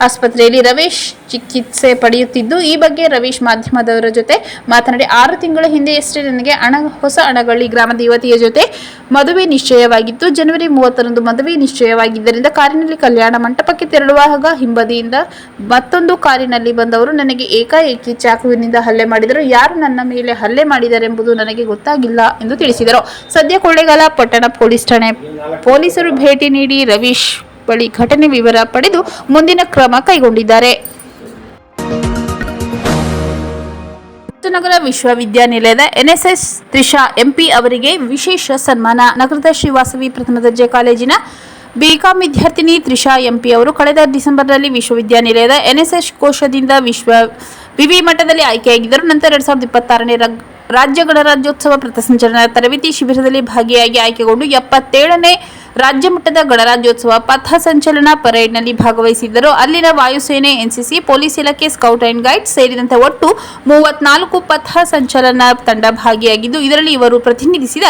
ಆಸ್ಪತ್ರೆಯಲ್ಲಿ ರವೀಶ್ ಚಿಕಿತ್ಸೆ ಪಡೆಯುತ್ತಿದ್ದು, ಈ ಬಗ್ಗೆ ರವೀಶ್ ಮಾಧ್ಯಮದವರ ಜೊತೆ ಮಾತನಾಡಿ, ಆರು ತಿಂಗಳ ಹಿಂದೆಯಷ್ಟೇ ನನಗೆ ಅಣ ಹೊಸ ಅಣಗಳ್ಳಿ ಗ್ರಾಮದ ಯುವತಿಯ ಜೊತೆ ಮದುವೆ ನಿಶ್ಚಯವಾಗಿತ್ತು ಜನವರಿ ಮೂವತ್ತರಂದು ಮದುವೆ ನಿಶ್ಚಯವಾಗಿದ್ದರಿಂದ ಕಾರಿನಲ್ಲಿ ಕಲ್ಯಾಣ ಮಂಟಪಕ್ಕೆ ತೆರಳುವಾಗ ಹಿಂಬದಿಯಿಂದ ಮತ್ತೊಂದು ಕಾರಿನಲ್ಲಿ ಬಂದವರು ನನಗೆ ಏಕಾಏಕಿ ಚಾಕುವಿನಿಂದ ಹಲ್ಲೆ ಮಾಡಿದರು. ಯಾರು ನನ್ನ ಮೇಲೆ ಹಲ್ಲೆ ಮಾಡಿದರೆಂಬುದು ನನಗೆ ಗೊತ್ತಾಗಿಲ್ಲ ಎಂದು ತಿಳಿಸಿದರು. ಸದ್ಯ ಕೊಳ್ಳೇಗಾಲ ಪಟ್ಟಣ ಪೊಲೀಸ್ ಠಾಣೆ ಪೊಲೀಸರು ಭೇಟಿ ನೀಡಿ ರವೀಶ್ ಬಳಿ ಘಟನೆ ವಿವರ ಪಡೆದು ಮುಂದಿನ ಕ್ರಮ ಕೈಗೊಂಡಿದ್ದಾರೆ. ನಗರ ವಿಶ್ವವಿದ್ಯಾನಿಲಯದ ಎನ್ಎಸ್ಎಸ್ ತ್ರಿಷಾ ಎಂಪಿ ಅವರಿಗೆ ವಿಶೇಷ ಸನ್ಮಾನ. ನಗರದ ಶ್ರೀವಾಸವಿ ಪ್ರಥಮ ದರ್ಜೆ ಕಾಲೇಜಿನ ಬಿಕಾಂ ವಿದ್ಯಾರ್ಥಿನಿ ತ್ರಿಷಾ ಎಂಪಿ ಅವರು ಕಳೆದ ಡಿಸೆಂಬರ್ನಲ್ಲಿ ವಿಶ್ವವಿದ್ಯಾನಿಲಯದ ಎನ್ಎಸ್ಎಸ್ ಕೋಶದಿಂದ ವಿಶ್ವ ವಿವಿ ಮಟ್ಟದಲ್ಲಿ ಆಯ್ಕೆಯಾಗಿದ್ದರು. ನಂತರ ಎರಡ್ ಸಾವಿರದ ಇಪ್ಪತ್ತಾರನೇ ರಾಜ್ಯ ಗಣರಾಜ್ಯೋತ್ಸವ ಪಥಸಂಚಲನ ತರಬೇತಿ ಶಿಬಿರದಲ್ಲಿ ಭಾಗಿಯಾಗಿ ಆಯ್ಕೆಗೊಂಡು ಎಪ್ಪತ್ತೇಳನೇ ರಾಜ್ಯ ಮಟ್ಟದ ಗಣರಾಜ್ಯೋತ್ಸವ ಪಥ ಸಂಚಲನ ಪರೇಡ್ನಲ್ಲಿ ಭಾಗವಹಿಸಿದ್ದರು. ಅಲ್ಲಿನ ವಾಯುಸೇನೆ, ಎನ್ಸಿಸಿ, ಪೊಲೀಸ್ ಇಲಾಖೆ, ಸ್ಕೌಟ್ ಅಂಡ್ ಗೈಡ್ ಸೇರಿದಂತೆ ಒಟ್ಟು ಮೂವತ್ನಾಲ್ಕು ಪಥ ಸಂಚಲನ ತಂಡ ಭಾಗಿಯಾಗಿದ್ದು, ಇದರಲ್ಲಿ ಇವರು ಪ್ರತಿನಿಧಿಸಿದ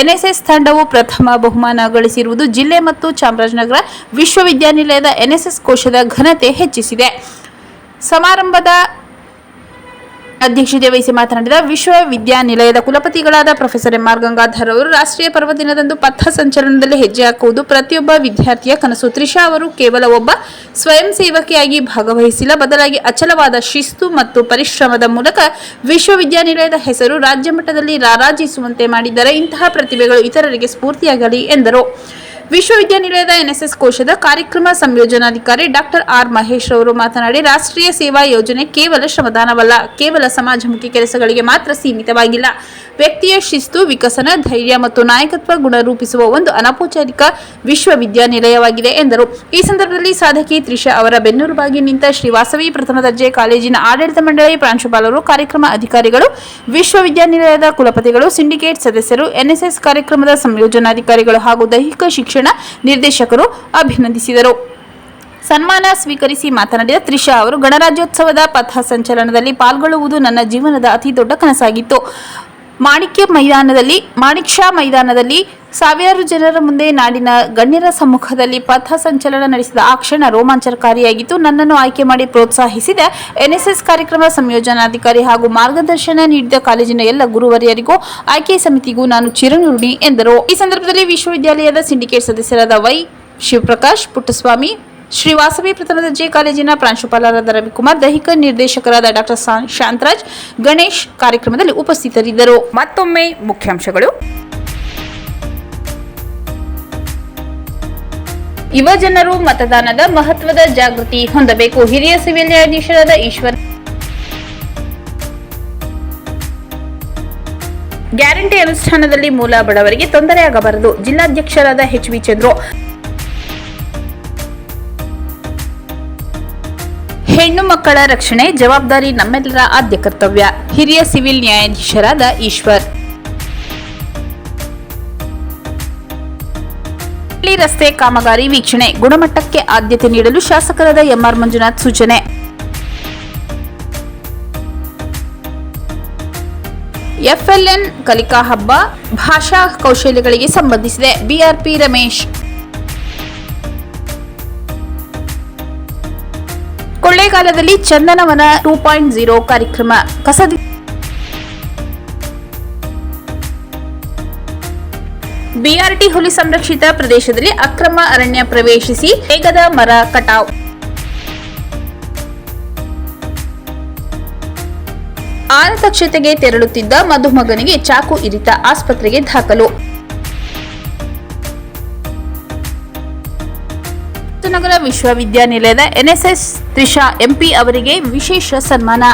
ಎನ್ಎಸ್ಎಸ್ ತಂಡವು ಪ್ರಥಮ ಬಹುಮಾನ ಗಳಿಸಿರುವುದು ಜಿಲ್ಲೆ ಮತ್ತು ಚಾಮರಾಜನಗರ ವಿಶ್ವವಿದ್ಯಾನಿಲಯದ ಎನ್ಎಸ್ಎಸ್ ಕೋಶದ ಘನತೆ ಹೆಚ್ಚಿಸಿದೆ. ಸಮಾರಂಭದ ಅಧ್ಯಕ್ಷತೆ ವಹಿಸಿ ಮಾತನಾಡಿದ ವಿಶ್ವವಿದ್ಯಾನಿಲಯದ ಕುಲಪತಿಗಳಾದ ಪ್ರೊಫೆಸರ್ ಎಂಆರ್ ಗಂಗಾಧರ್ ಅವರು, ರಾಷ್ಟ್ರೀಯ ಪರ್ವ ದಿನದಂದು ಪಥ ಸಂಚಲನದಲ್ಲಿ ಹೆಜ್ಜೆ ಹಾಕುವುದು ಪ್ರತಿಯೊಬ್ಬ ವಿದ್ಯಾರ್ಥಿಯ ಕನಸು. ತ್ರಿಷಾ ಅವರು ಕೇವಲ ಒಬ್ಬ ಸ್ವಯಂ ಸೇವಕಿಯಾಗಿ ಭಾಗವಹಿಸಿಲ್ಲ, ಬದಲಾಗಿ ಅಚಲವಾದ ಶಿಸ್ತು ಮತ್ತು ಪರಿಶ್ರಮದ ಮೂಲಕ ವಿಶ್ವವಿದ್ಯಾನಿಲಯದ ಹೆಸರು ರಾಜ್ಯ ಮಟ್ಟದಲ್ಲಿ ರಾರಾಜಿಸುವಂತೆ ಮಾಡಿದ್ದರೆ ಇಂತಹ ಪ್ರತಿಭೆಗಳು ಇತರರಿಗೆ ಸ್ಫೂರ್ತಿಯಾಗಲಿ ಎಂದರು. ವಿಶ್ವವಿದ್ಯಾನಿಲಯದ ಎನ್ಎಸ್ಎಸ್ ಕೋಶದ ಕಾರ್ಯಕ್ರಮ ಸಂಯೋಜನಾಧಿಕಾರಿ ಡಾಕ್ಟರ್ ಆರ್ ಮಹೇಶ್ ಅವರು ಮಾತನಾಡಿ, ರಾಷ್ಟ್ರೀಯ ಸೇವಾ ಯೋಜನೆ ಕೇವಲ ಶ್ರಮದಾನವಲ್ಲ, ಕೇವಲ ಸಮಾಜಮುಖಿ ಕೆಲಸಗಳಿಗೆ ಮಾತ್ರ ಸೀಮಿತವಾಗಿಲ್ಲ. ವ್ಯಕ್ತಿಯ ಶಿಸ್ತು, ವಿಕಸನ, ಧೈರ್ಯ ಮತ್ತು ನಾಯಕತ್ವ ಗುಣ ರೂಪಿಸುವ ಒಂದು ಅನೌಪಚಾರಿಕ ವಿಶ್ವವಿದ್ಯಾನಿಲಯವಾಗಿದೆ ಎಂದರು. ಈ ಸಂದರ್ಭದಲ್ಲಿ ಸಾಧಕಿ ತ್ರಿಷಾ ಅವರ ಬೆನ್ನುರುಬಾಗಿ ನಿಂತ ಶ್ರೀವಾಸವಿ ಪ್ರಥಮ ದರ್ಜೆ ಕಾಲೇಜಿನ ಆಡಳಿತ ಮಂಡಳಿ ಪ್ರಾಂಶುಪಾಲರು, ಕಾರ್ಯಕ್ರಮ ಅಧಿಕಾರಿಗಳು, ವಿಶ್ವವಿದ್ಯಾನಿಲಯದ ಕುಲಪತಿಗಳು, ಸಿಂಡಿಕೇಟ್ ಸದಸ್ಯರು, ಎನ್ಎಸ್ಎಸ್ ಕಾರ್ಯಕ್ರಮದ ಸಂಯೋಜನಾಧಿಕಾರಿಗಳು ಹಾಗೂ ದೈಹಿಕ ಶಿಕ್ಷಣ ನಿರ್ದೇಶಕರು ಅಭಿನಂದಿಸಿದರು. ಸನ್ಮಾನ ಸ್ವೀಕರಿಸಿ ಮಾತನಾಡಿದ ತ್ರಿಷಾ ಅವರು, ಗಣರಾಜ್ಯೋತ್ಸವದ ಪಥ ಸಂಚಲನದಲ್ಲಿ ಪಾಲ್ಗೊಳ್ಳುವುದು ನನ್ನ ಜೀವನದ ಅತಿ ದೊಡ್ಡ ಕನಸಾಗಿತ್ತು. ಮಾಣಿಕ್ಯ ಮೈದಾನದಲ್ಲಿ ಮಾಣಿಕ್ ಶಾ ಮೈದಾನದಲ್ಲಿ ಸಾವಿರಾರು ಜನರ ಮುಂದೆ ನಾಡಿನ ಗಣ್ಯರ ಸಮ್ಮುಖದಲ್ಲಿ ಪಥ ಸಂಚಲನ ನಡೆಸಿದ ಆ ಕ್ಷಣ ರೋಮಾಂಚನಕಾರಿಯಾಗಿತ್ತು ನನ್ನನ್ನು ಆಯ್ಕೆ ಮಾಡಿ ಪ್ರೋತ್ಸಾಹಿಸಿದ ಎನ್ಎಸ್ಎಸ್ ಕಾರ್ಯಕ್ರಮ ಸಂಯೋಜನಾಧಿಕಾರಿ ಹಾಗೂ ಮಾರ್ಗದರ್ಶನ ನೀಡಿದ ಕಾಲೇಜಿನ ಎಲ್ಲ ಗುರುವರಿಯರಿಗೂ ಆಯ್ಕೆ ಸಮಿತಿಗೂ ನಾನು ಚಿರಋಣಿ ಎಂದರು. ಈ ಸಂದರ್ಭದಲ್ಲಿ ವಿಶ್ವವಿದ್ಯಾಲಯದ ಸಿಂಡಿಕೇಟ್ ಸದಸ್ಯರಾದ ವೈ ಶಿವಪ್ರಕಾಶ್ ಪುಟ್ಟಸ್ವಾಮಿ ಶ್ರೀ ವಾಸವಿ ಪ್ರಥಮ ದರ್ಜೆ ಕಾಲೇಜಿನ ಪ್ರಾಂಶುಪಾಲರಾದ ರವಿಕುಮಾರ್, ದೈಹಿಕ ನಿರ್ದೇಶಕರಾದ ಡಾಕ್ಟರ್ ಶಾಂತರಾಜ್ ಗಣೇಶ್ ಕಾರ್ಯಕ್ರಮದಲ್ಲಿ ಉಪಸ್ಥಿತರಿದ್ದರು. ಮತ್ತೊಮ್ಮೆ ಮುಖ್ಯಾಂಶಗಳು. ಯುವ ಜನರು ಮತದಾನದ ಮಹತ್ವದ ಜಾಗೃತಿ ಹೊಂದಬೇಕು. ಹಿರಿಯ ಸಿವಿಲ್ ನ್ಯಾಯಾಧೀಶರಾದ ಈಶ್ವರ್ ಗ್ಯಾರಂಟಿ ಅನುಷ್ಠಾನದಲ್ಲಿ ಮೂಲ ಬಡವರಿಗೆ ತೊಂದರೆಯಾಗಬಾರದು. ಜಿಲ್ಲಾಧ್ಯಕ್ಷರಾದ ಎಚ್ ವಿ ಚಂದ್ರು ಹೆಣ್ಣು ಮಕ್ಕಳ ರಕ್ಷಣೆ ಜವಾಬ್ದಾರಿ ನಮ್ಮೆಲ್ಲರ ಆದ್ಯ ಕರ್ತವ್ಯ. ಹಿರಿಯ ಸಿವಿಲ್ ನ್ಯಾಯಾಧೀಶರಾದ ಈಶ್ವರ್. ರಸ್ತೆ ಕಾಮಗಾರಿ ವೀಕ್ಷಣೆ. ಗುಣಮಟ್ಟಕ್ಕೆ ಆದ್ಯತೆ ನೀಡಲು ಶಾಸಕರಾದ ಎಂಆರ್ ಮಂಜುನಾಥ್ ಸೂಚನೆ. ಎಫ್ಎಲ್ಎನ್ ಕಲಿಕಾ ಹಬ್ಬ ಭಾಷಾ ಕೌಶಲ್ಯಗಳಿಗೆ ಸಂಬಂಧಿಸಿದೆ. ಬಿಆರ್ಪಿ ರಮೇಶ್. ಕೊಳ್ಳೇಗಾಲದಲ್ಲಿ ಚಂದನವನ ಟೂ ಪಾಯಿಂಟ್ ಜೀರೋ ಕಾರ್ಯಕ್ರಮ ಕಸದಿ ಬಿಆರ್ಟಿ ಹುಲಿ ಸಂರಕ್ಷಿತ ಪ್ರದೇಶದಲ್ಲಿ ಅಕ್ರಮ ಅರಣ್ಯ ಪ್ರವೇಶಿಸಿ ವೇಗದ ಮರ ಕಟಾವ್. ಆರತಕ್ಷತೆಗೆ ತೆರಳುತ್ತಿದ್ದ ಮಧುಮಗನಿಗೆ ಚಾಕು ಇರಿತ ಆಸ್ಪತ್ರೆಗೆ ದಾಖಲು. ವಿಶ್ವವಿದ್ಯಾನಿಲಯದ ಎನ್ಎಸ್ಎಸ್ ತ್ರಿಷಾ ಎಂಪಿ ಅವರಿಗೆ ವಿಶೇಷ ಸನ್ಮಾನ.